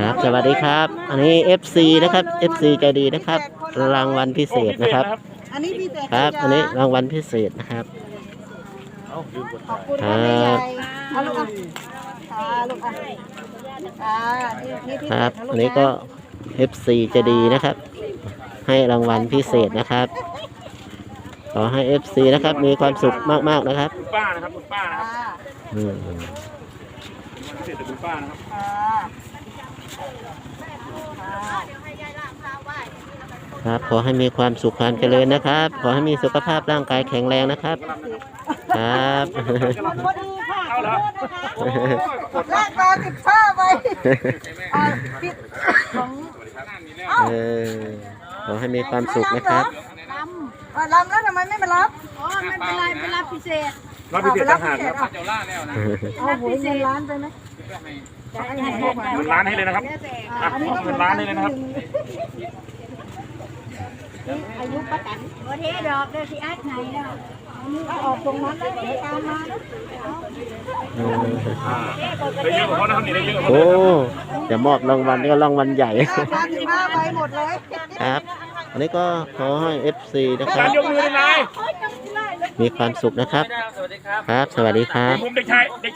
ครับ สวัสดีครับ อันนี้ FC นะครับ FC ใจดีนะครับ รางวัลพิเศษนะครับ อันนี้พี่แต่ครับ อันนี้รางวัลพิเศษนะครับ เอ้าลืมกดขอบถ่ายคุณครัค่ะบแม่ใหญ่เอาลูกอะค่ะลูกอะค่ะนี่นี่พี่ครับเป็ดะลูอันนี้ก็ FC ใจดีนะครับ ให้รางวัลพิเศษนะครับ ขอให้ FC นะครับ มีความสุขมากๆนะครับคุณป้านะครับคุณป้านะครับค่ะอืม พิเศษจากคุณป้านะครับค่ะค่ะ ครับ ขอให้มีความสุขความเจริญนะครับ ขอให้มีสุขภาพร่างกายแข็งแรงนะครับ ครับ พอดีค่ะเอาเหรอแรกมาสิบห้าไปอ่าพี่ของเออ ขอให้มีความสุขนะครับ ลำอะลำแล้วทำไมไม่มารับอ๋อไม่เป็นไรไปรับพิเศษรับพิเศษต่างหากครับเอาหวยเงินล้านไปไหมเงินล้านให้เลยนะครับอะมอบเงินล้านให้เลยนะครับ อายุป้าแตนโอเคดอกเดี๋ยวสิอัดไหนแล้วถ้าออกตรงนั้นแล้วเดี๋ยวตามมานะอ่าได้เยอะกว่าเขานะครับนี่ได้เยอะกว่าเขาโอ้เลยจะมอบรางวัลก็รางวัลใหญ่มาสิบห้าใบหมดเลย ครับ อันนี้ก็ขอให้ FC นะคการรับยกมือเลยนายมีความสุขนะครับ ครับ สวัสดีครับ ผมเด็กชายเด็ก